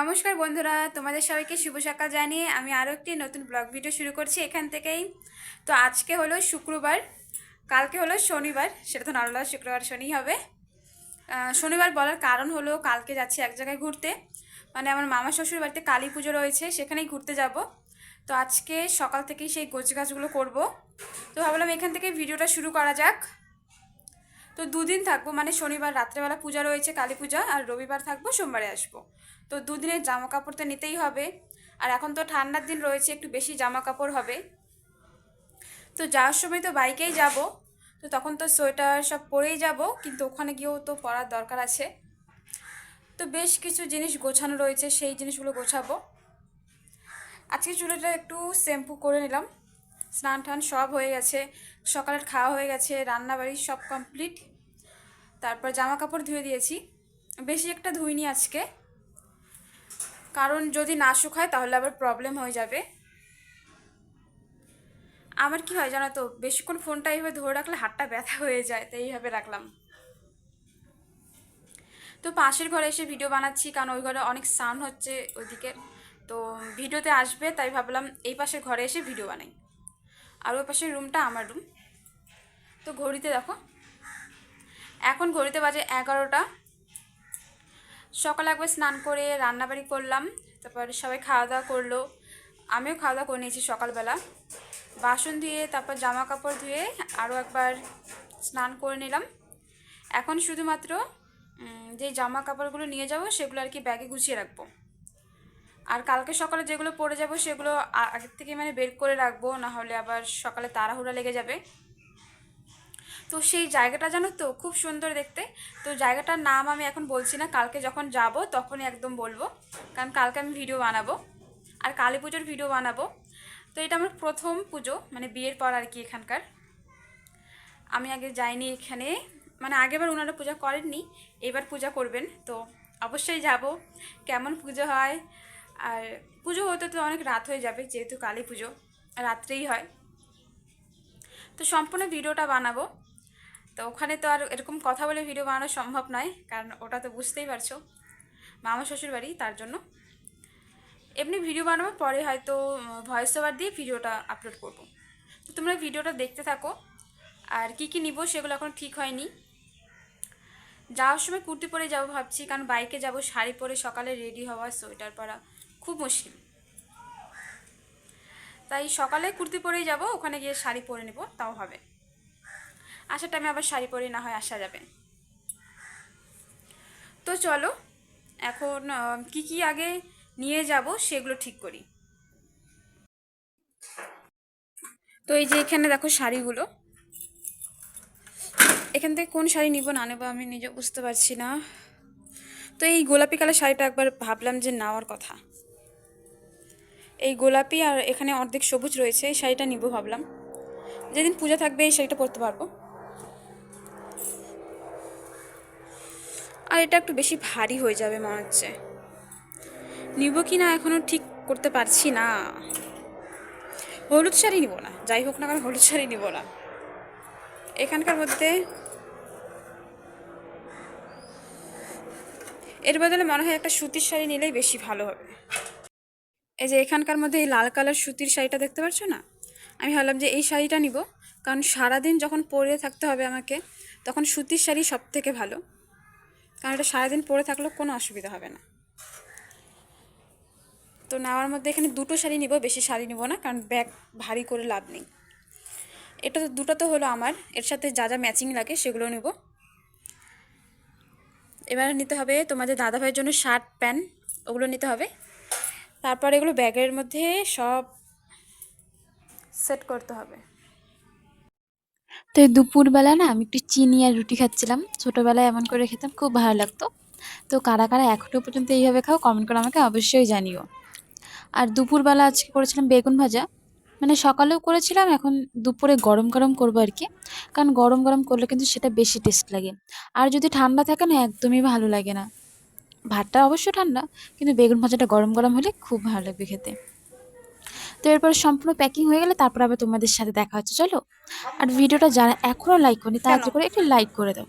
নমস্কার বন্ধুরা, তোমাদের সবাইকে শুভ সকাল জানিয়ে আমি আরও একটি নতুন ব্লগ ভিডিও শুরু করছি এখান থেকেই। তো আজকে হলো শুক্রবার, কালকে হলো শনিবার, সেটা তো নরলা শুক্রবার শনি হবে। শনিবার বলার কারণ হলো কালকে যাচ্ছি এক জায়গায় ঘুরতে। মানে আমার মামা শ্বশুর বাড়িতে কালী পুজো রয়েছে, সেখানেই ঘুরতে যাব। তো আজকে সকাল থেকেই সেই গোছ গাছগুলো করব। তো ভাবলাম এখান থেকে ভিডিওটা শুরু করা যাক। তো দুদিন থাকব মানে শনিবার রাত্রেবেলা পূজা রয়েছে, কালী পূজা, আর রবিবার থাকব, সোমবারে আসব। তো দুদিনের জামা কাপড় তো নিতেই হবে। আর এখন তো ঠান্ডার দিন রয়েছে, একটু বেশি জামা কাপড় হবে। তো যাওয়ার সময় তো বাইকেই যাব। তো তখন তো সোয়েটার সব পরেই যাব, কিন্তু ওখানে গিয়েও তো পরার দরকার আছে। তো বেশ কিছু জিনিস গোছানো রয়েছে, সেই জিনিসগুলো গোছাবো। আজকে চুলেটা একটু শ্যাম্পু করে নিলাম। স্নান টান সব হয়ে গেছে, সকালের খাওয়া হয়ে গেছে, রান্নাবাড়ি সব কমপ্লিট। তারপর জামা কাপড় ধুয়ে দিয়েছি। বেশি একটা ধুইনি আজকে। কারণ যদি না শুকায় তাহলে আবার প্রবলেম হয়ে যাবে। আমার কি হয় জানো তো, বেশিক্ষণ ফোনটা এইভাবে ধরে রাখলে হাতটা ব্যথা হয়ে যায়, তাই এইভাবে রাখলাম। তো পাশের ঘরে এসে ভিডিও বানাচ্ছি, কারণ ওই ঘরে অনেক সাউন্ড হচ্ছে ওইদিকে। তো ভিডিওতে আসবে, তাই ভাবলাম এই পাশের ঘরে এসে ভিডিও বানাই। আর ওই পাশের রুমটা আমার রুম তো ঘড়িতে দেখো, এখন ঘড়িতে বাজে এগারোটা। সকালে একবার স্নান করে রান্নাবাড়ি করলাম, তারপর সবাই খাওয়া দাওয়া করল। আমিও খাওয়া দাওয়া করে নিয়েছি সকালবেলা। বাসন ধুয়ে, তারপর জামা কাপড় ধুয়ে আরও একবার স্নান করে নিলাম। এখন শুধুমাত্র যে জামা কাপড়গুলো নিয়ে যাব, সেগুলো আর কি ব্যাগে গুছিয়ে রাখব। আর কালকে সকালে যেগুলো পরে যাব, সেগুলো আগের থেকে মানে বের করে রাখব না হলে আবার সকালে তাড়াহুড়া লেগে যাবে। তো সেই জায়গাটা জানো তো, খুব সুন্দর দেখতে। তো জায়গাটার নাম আমি এখন বলছি না, কালকে যখন যাব তখনই একদম বলব। কারণ কালকে আমি ভিডিও বানাবো, আর কালী পুজোর ভিডিও বানাবো। তো এটা আমার প্রথম পুজো মানে বিয়ের পর আর কি এখানকার। আমি আগে যাইনি এখানে মানে আগেবার ওনারা পূজা করেননি, এবার পূজা করবেন। তো অবশ্যই যাব, কেমন পুজো হয়। আর পুজো হতে তো অনেক রাত হয়ে যাবে, যেহেতু কালী পুজো, রাত্রেই হয়। তো সম্পূর্ণ ভিডিওটা বানাবো। তো ওখানে তো আর এরকম কথা বলে ভিডিও বানানো সম্ভব নয়, কারণ ওটা তো বুঝতেই পারছ। মামা শ্বশুর বাড়ি, তার জন্য। এমনি ভিডিও বানানোর পরে হয়তো ভয়েস ওভার দিয়ে ভিডিওটা আপলোড করব। তো তোমরা ভিডিওটা দেখতে থাকো। আর কি কি নিব সেগুলো এখন ঠিক হয়নি। যাওয়ার সময় কুর্তি পরে যাব ভাবছি, কারণ বাইকে যাব, শাড়ি পরে সকালে রেডি হওয়া, সোয়েটার পরা খুব মুশকিল। তাই সকালে কুর্তি পরেই যাব, ওখানে গিয়ে শাড়ি পরে নেব, তাও হবে। আসার টাইমে আবার শাড়ি পরে, না হয় আসা যাবে। তো চলো, এখন কি কি আগে নিয়ে যাব সেগুলো ঠিক করি। তো এই যে এখানে দেখো শাড়িগুলো। এখান থেকে কোন শাড়ি নিব না নেব আমি নিজে বুঝতে পারছি না। তো এই গোলাপি কালার শাড়িটা একবার ভাবলাম যে নেওয়ার কথা। এই গোলাপি আর এখানে অর্ধেক সবুজ রয়েছে, এই শাড়িটা নিব ভাবলাম। যেদিন পূজা থাকবে এই শাড়িটা পরতে পারব। আর এটা একটু বেশি ভারী হয়ে যাবে মনে হচ্ছে। নিব কি না এখনও ঠিক করতে পারছি না। হলুদ শাড়ি নিব না, যাই হোক না কারণ হলুদ শাড়ি নিব না। এখানকার মধ্যে এর বদলে মনে হয় একটা সুতির শাড়ি নিলেই বেশি ভালো হবে। এই যে এখানকার মধ্যে এই লাল কালার সুতির শাড়িটা দেখতে পাচ্ছ না? আমি ভাবলাম যে এই শাড়িটা নিব, কারণ সারাদিন যখন পরে থাকতে হবে আমাকে, তখন সুতির শাড়ি সব থেকে ভালো। কারণ এটা সারাদিন পরে থাকলেও কোনো অসুবিধা হবে না। তো নেওয়ার মধ্যে এখানে দুটো শাড়ি নিব, বেশি শাড়ি নিব না, কারণ ব্যাগ ভারী করে লাভ নেই। এটা তো দুটো তো হলো আমার, এর সাথে যা যা ম্যাচিং লাগে সেগুলো নেব। এবার নিতে হবে তোমাদের দাদাভাইয়ের জন্য শার্ট প্যান্ট ওগুলো নিতে হবে। তারপর এগুলো ব্যাগের মধ্যে সব সেট করতে হবে। তো এই দুপুরবেলা না আমি একটু চিনি আর রুটি খাচ্ছিলাম। ছোটোবেলায় এমন করে খেতাম, খুব ভালো লাগতো। তো কারা কারা এখনও পর্যন্ত এইভাবে খাও কমেন্ট করে আমাকে অবশ্যই জানিও। আর দুপুরবেলা আজকে করেছিলাম বেগুন ভাজা। মানে সকালেও করেছিলাম, এখন দুপুরে গরম গরম করব আর কি। কারণ গরম গরম করলে কিন্তু সেটা বেশি টেস্ট লাগে। আর যদি ঠান্ডা থাকে না, একদমই ভালো লাগে না। ভাতটা অবশ্য ঠান্ডা, কিন্তু বেগুন ভাজাটা গরম গরম হলে খুব ভালো লাগবে খেতে। তো এরপর সম্পূর্ণ প্যাকিং হয়ে গেলে তারপর আবার তোমাদের সাথে দেখা হচ্ছে চলো? আর ভিডিওটা যারা এখনও লাইক করেনি তাড়াতাড়ি করে একটু লাইক করে দাও।